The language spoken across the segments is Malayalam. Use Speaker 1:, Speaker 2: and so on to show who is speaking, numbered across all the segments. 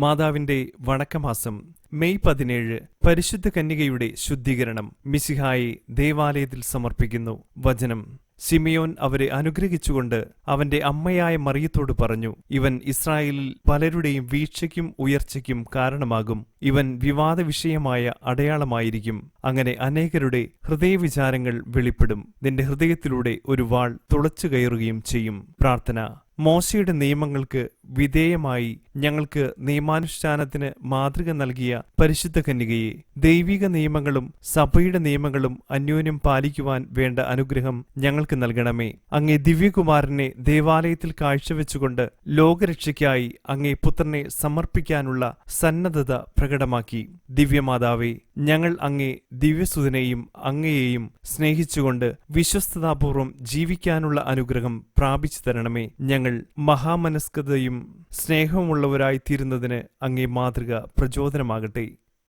Speaker 1: മാതാവിന്റെ വണക്കമാസം മെയ് പതിനേഴ് പരിശുദ്ധ കന്യകയുടെ ശുദ്ധീകരണം മിസിഹായി ദേവാലയത്തിൽ സമർപ്പിക്കുന്നു. വചനം. സിമിയോൻ അവരെ അനുഗ്രഹിച്ചുകൊണ്ട് അവന്റെ അമ്മയായ മറിയത്തോട് പറഞ്ഞു ഇവൻ ഇസ്രായേലിൽ പലരുടെയും വീഴ്ചയ്ക്കും ഉയർച്ചയ്ക്കും കാരണമാകും. ഇവൻ വിവാദ വിഷയമായ അടയാളമായിരിക്കും. അങ്ങനെ അനേകരുടെ ഹൃദയവിചാരങ്ങൾ വെളിപ്പെടും. നിന്റെ ഹൃദയത്തിലൂടെ ഒരു വാൾ തുളച്ചു കയറുകയും ചെയ്യും. പ്രാർത്ഥന. മോശയുടെ നിയമങ്ങൾക്ക് വിധേയമായി ഞങ്ങൾക്ക് നിയമാനുഷ്ഠാനത്തിന് മാതൃക നൽകിയ പരിശുദ്ധ കന്യകയെ ദൈവിക നിയമങ്ങളും സഭയുടെ നിയമങ്ങളും അന്യോന്യം പാലിക്കുവാൻ വേണ്ട അനുഗ്രഹം ഞങ്ങൾക്ക് നൽകണമേ. അങ്ങേ ദിവ്യകുമാരനെ ദേവാലയത്തിൽ കാഴ്ചവെച്ചുകൊണ്ട് ലോകരക്ഷയ്ക്കായി അങ്ങേ പുത്രനെ സമർപ്പിക്കാനുള്ള സന്നദ്ധത പ്രകടമാക്കി. ദിവ്യമാതാവേ ഞങ്ങൾ അങ്ങേ ദിവ്യസുതനെയും അങ്ങയെയും സ്നേഹിച്ചുകൊണ്ട് വിശ്വസ്തതാപൂർവം ജീവിക്കാനുള്ള അനുഗ്രഹം പ്രാപിച്ചു തരണമേ ഞങ്ങൾ മഹാമനസ്കതയും സ്നേഹവുമുള്ളവരായി തീരുന്നതിന് അങ്ങേ മാതൃക പ്രചോദനമാകട്ടെ.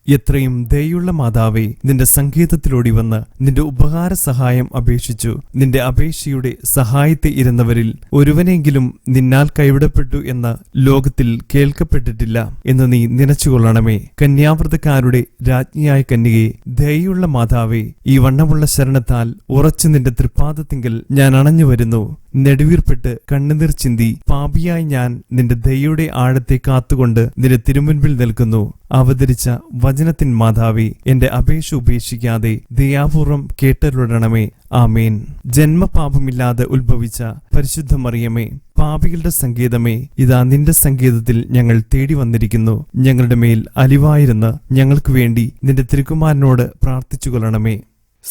Speaker 1: എത്രയും ദയുള്ള മാതാവേ നിന്റെ സങ്കേതത്തിലോടി വന്ന് നിന്റെ ഉപകാര സഹായം അപേക്ഷിച്ചു. നിന്റെ അപേക്ഷയുടെ സഹായത്തെ ഇരുന്നവരിൽ ഒരുവനെങ്കിലും നിന്നാൽ കൈവിടപ്പെട്ടു എന്ന് ലോകത്തിൽ കേൾക്കപ്പെട്ടിട്ടില്ല എന്ന് നീ നനച്ചുകൊള്ളണമേ. കന്യാവ്രതക്കാരുടെ രാജ്ഞിയായ കന്യകെ ദയുള്ള മാതാവേ ഈ വണ്ണമുള്ള ശരണത്താൽ ഉറച്ചു നിന്റെ തൃപ്പാദത്തിങ്കൽ ഞാൻ അണഞ്ഞു വരുന്നു. നെടുവീർപ്പെട്ട് കണ്ണുനീർ ചിന്തി പാപിയായി ഞാൻ നിന്റെ ദയയുടെ ആഴത്തെ കാത്തുകൊണ്ട് നിന്റെ തിരുമുൻപിൽ നിൽക്കുന്നു. അവതരിച്ച വചനത്തിൻ മാതാവി എന്റെ അപേക്ഷ ഉപേക്ഷിക്കാതെ ദയാപൂർവം കേട്ടരുടണമേ ആമേൻ. ജന്മപാപമില്ലാതെ ഉത്ഭവിച്ച പരിശുദ്ധ മറിയമേ പാപികളുടെ സങ്കേതമേ ഇതാ നിന്റെ സങ്കേതത്തിൽ ഞങ്ങൾ തേടി വന്നിരിക്കുന്നു. ഞങ്ങളുടെ മേൽ അലിവായിരുന്ന ഞങ്ങൾക്ക് വേണ്ടി നിന്റെ തിരുക്കുമാരനോട് പ്രാർത്ഥിച്ചു കൊള്ളണമേ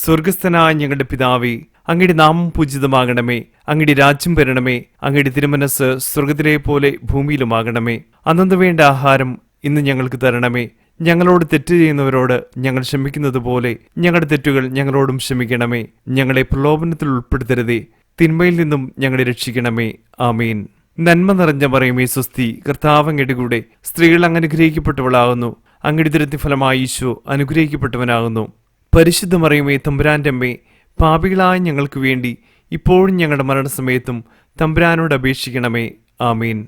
Speaker 1: സ്വർഗസ്ഥനായ ഞങ്ങളുടെ പിതാവേ അങ്ങയുടെ നാമം പൂജിതമാകണമേ. അങ്ങയുടെ രാജ്യം വരണമേ. അങ്ങയുടെ തിരുമനസ് സ്വർഗത്തിലെ പോലെ ഭൂമിയിലുമാകണമേ. അന്നു വേണ്ട ആഹാരം ഇന്ന് ഞങ്ങൾക്ക് തരണമേ. ഞങ്ങളോട് തെറ്റ് ചെയ്യുന്നവരോട് ഞങ്ങൾ ക്ഷമിക്കുന്നത് പോലെ ഞങ്ങളുടെ തെറ്റുകൾ ഞങ്ങളോടും ക്ഷമിക്കണമേ. ഞങ്ങളെ പ്രലോഭനത്തിൽ ഉൾപ്പെടുത്തരുതേ. തിന്മയിൽ നിന്നും ഞങ്ങളെ രക്ഷിക്കണമേ. ആമീൻ. നന്മ നിറഞ്ഞ പറയുമേ സ്വസ്തി കർത്താവങ്ങയുടെ കൂടെ സ്ത്രീകൾ അങ്ങ് അനുഗ്രഹിക്കപ്പെട്ടവളാകുന്നു അങ്ങയുടെ ദുരത്തി ഫലമായി ഈശോ അനുഗ്രഹിക്കപ്പെട്ടവനാകുന്നു. പരിശുദ്ധ മറിയുമേ തമ്പുരാന്റെ അമ്മേ പാപികളായ ഞങ്ങൾക്ക് വേണ്ടി ഇപ്പോഴും ഞങ്ങളുടെ മരണസമയത്തും തമ്പുരാനോട് അപേക്ഷിക്കണമേ. ആമീൻ.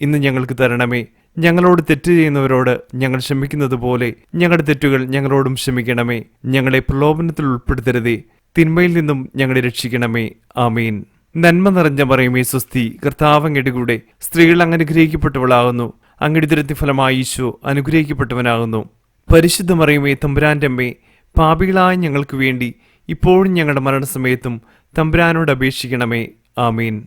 Speaker 1: ഇന്ന് ഞങ്ങൾക്ക് തരണമേ. ഞങ്ങളോട് തെറ്റ് ചെയ്യുന്നവരോട് ഞങ്ങൾ ക്ഷമിക്കുന്നത് പോലെ ഞങ്ങളുടെ തെറ്റുകൾ ഞങ്ങളോടും ക്ഷമിക്കണമേ. ഞങ്ങളെ പ്രലോഭനത്തിൽ ഉൾപ്പെടുത്തരുതേ. തിന്മയിൽ നിന്നും ഞങ്ങളെ രക്ഷിക്കണമേ. ആമീൻ. നന്മ നിറഞ്ഞ പറയുമേ സ്വസ്തി കർത്താവങ്ങയുടെ കൂടെ സ്ത്രീകൾ അങ്ങ് അനുഗ്രഹിക്കപ്പെട്ടവളാകുന്നു അങ്ങയുടെ ദുരത്തി ഫലമായി ഈശോ അനുഗ്രഹിക്കപ്പെട്ടവനാകുന്നു. പരിശുദ്ധ മറിയുമേ തമ്പുരാന്റെ അമ്മേ പാപികളായ ഞങ്ങൾക്ക് വേണ്ടി ഇപ്പോഴും ഞങ്ങളുടെ മരണസമയത്തും തമ്പുരാനോട് അപേക്ഷിക്കണമേ. ആമീൻ.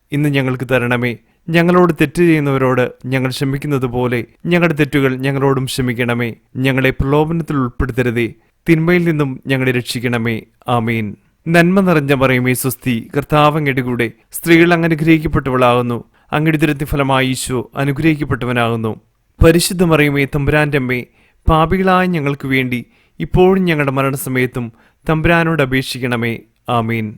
Speaker 1: ഇന്ന് ഞങ്ങൾക്ക് തരണമേ. ഞങ്ങളോട് തെറ്റ് ചെയ്യുന്നവരോട് ഞങ്ങൾ ക്ഷമിക്കുന്നത് പോലെ ഞങ്ങളുടെ തെറ്റുകൾ ഞങ്ങളോടും ക്ഷമിക്കണമേ. ഞങ്ങളെ പ്രലോഭനത്തിൽ ഉൾപ്പെടുത്തരുതേ. തിന്മയിൽ നിന്നും ഞങ്ങളെ രക്ഷിക്കണമേ. ആമീൻ. നന്മ നിറഞ്ഞ പറയുമേ സ്വസ്തി കർത്താവങ്ങയുടെ കൂടെ സ്ത്രീകൾ അങ്ങ് അനുഗ്രഹിക്കപ്പെട്ടവളാകുന്നു അങ്ങയുടെ ദുരത്തി ഫലമായി ഈശോ അനുഗ്രഹിക്കപ്പെട്ടവനാകുന്നു. പരിശുദ്ധ മറിയുമേ തമ്പുരാന്റെ അമ്മേ പാപികളായ ഞങ്ങൾക്ക് വേണ്ടി ഇപ്പോഴും ഞങ്ങളുടെ മരണസമയത്തും തമ്പുരാനോട് അപേക്ഷിക്കണമേ. ആമീൻ.